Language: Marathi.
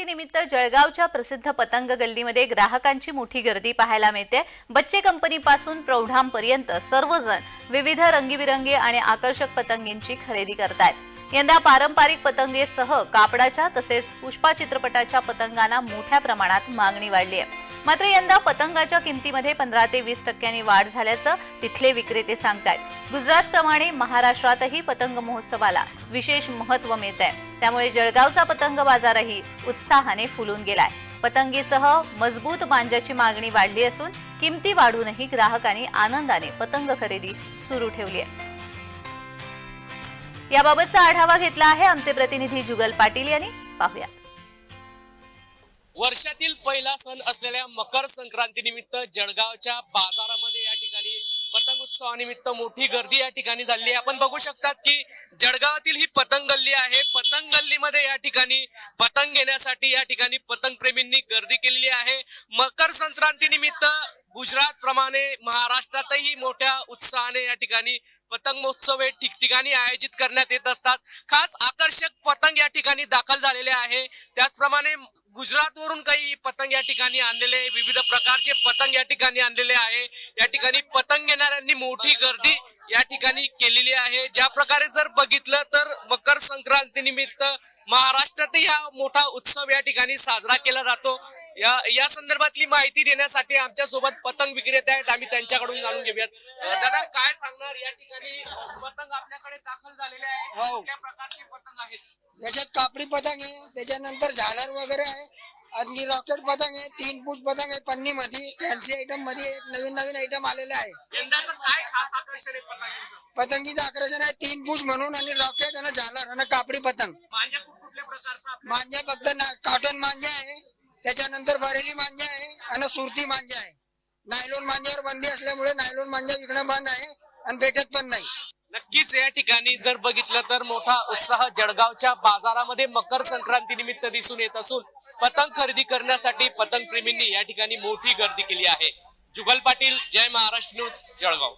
जयंतीनिमित्त निमित्त जळगावच्या प्रसिद्ध पतंग गल्लीमध्ये ग्राहकांची मोठी गर्दी पाहायला मिळते. बच्चे कंपनीपासून प्रौढांपर्यंत सर्वजण विविध रंगीबिरंगी आणि आकर्षक पतंगींची खरेदी करतायत. यंदा पारंपरिक पतंगेसह कापडाच्या तसेच पुष्पा चित्रपटाच्या पतंगांना मोठ्या प्रमाणात मागणी वाढली आहे. मात्र यंदा पतंगाच्या किमतीमध्ये पंधरा ते वीस टक्क्यांनी वाढ झाल्याचं तिथले विक्रेते सांगतायत. गुजरातप्रमाणे महाराष्ट्रातही पतंग महोत्सवाला विशेष महत्त्व मिळत आहे त्यामुळे जळगावचा पतंग बाजारही उत्साहाने फुलून गेलाय. पतंगीसह मजबूत मांजाची मागणी वाढली असून किमती वाढूनही ग्राहकांनी आनंदाने पतंग खरेदी सुरू ठेवली आहे याबाबतचा आढावा घेतला आहे आमचे प्रतिनिधी जुगल पाटील यांनी. पाहूया वर्षातील पहिला सण असलेल्या मकर संक्रांती निमित्त जळगावच्या बाजारामध्ये या ठिकाणी पतंग उत्सवानिमित्त मोठी गर्दी या ठिकाणी झाली आहे. आपण बघू शकतात की जळगावातील ही पतंग गल्ली आहे. पतंग गल्लीमध्ये या ठिकाणी पतंग घेण्यासाठी या ठिकाणी पतंग प्रेमींनी गर्दी केलेली आहे. मकर संक्रांती निमित्त गुजरात प्रमाणे महाराष्ट्रातही मोठ्या उत्साहाने या ठिकाणी पतंग महोत्सव हे ठिकठिकाणी आयोजित करण्यात येत असतात. खास आकर्षक पतंग या ठिकाणी दाखल झालेले आहे. त्याचप्रमाणे गुजरातवरून काही पतंग या ठिकाणी आणलेले विविध प्रकारचे पतंग या ठिकाणी आणलेले आहे. या ठिकाणी पतंग घेणाऱ्यांनी मोठी गर्दी या ठिकाणी केलेली आहे. ज्या प्रकारे जर बघितलं तर मकर संक्रांती निमित्त महाराष्ट्रातही हा मोठा उत्सव या ठिकाणी साजरा केला जातो. या या संदर्भातली माहिती देण्यासाठी आमच्यासोबत पतंग विक्रेते आहेत. आम्ही त्यांच्याकडून जाणून घेऊयात. दादा काय सांगणार? या ठिकाणी पतंग आपल्याकडे दाखल झालेले आहे. आणि रॉकेट पतंग आहे तीन फूट पतंग आहे पन्नी मध्ये फॅन्सी आयटममध्ये एक नवीन नवीन आयटम आलेले आहे. पतंगांचं? आकर्षण आहे तीन फूट म्हणून आणि रॉकेट आणि झालर आणि कापडी पतंग. मांजा फक्त कॉटन मांजा आहे त्याच्यानंतर बरेली मांजा आहे आणि सुरती मांजा आहे. नायलॉन मांजावर बंदी असल्यामुळे नायलॉन मांजा विकणं बंद आहे आणि भेटत पण नाही. नक्कीच या ठिकाणी जर बघितलं तर मोठा उत्साह जळगावच्या बाजारामध्ये मकर संक्रांती निमित्त दिसून येत असून पतंग खरेदी करण्यासाठी पतंग प्रेमींनी या ठिकाणी मोठी गर्दी केली आहे. जुगल पाटील जय महाराष्ट्र न्यूज जळगाव.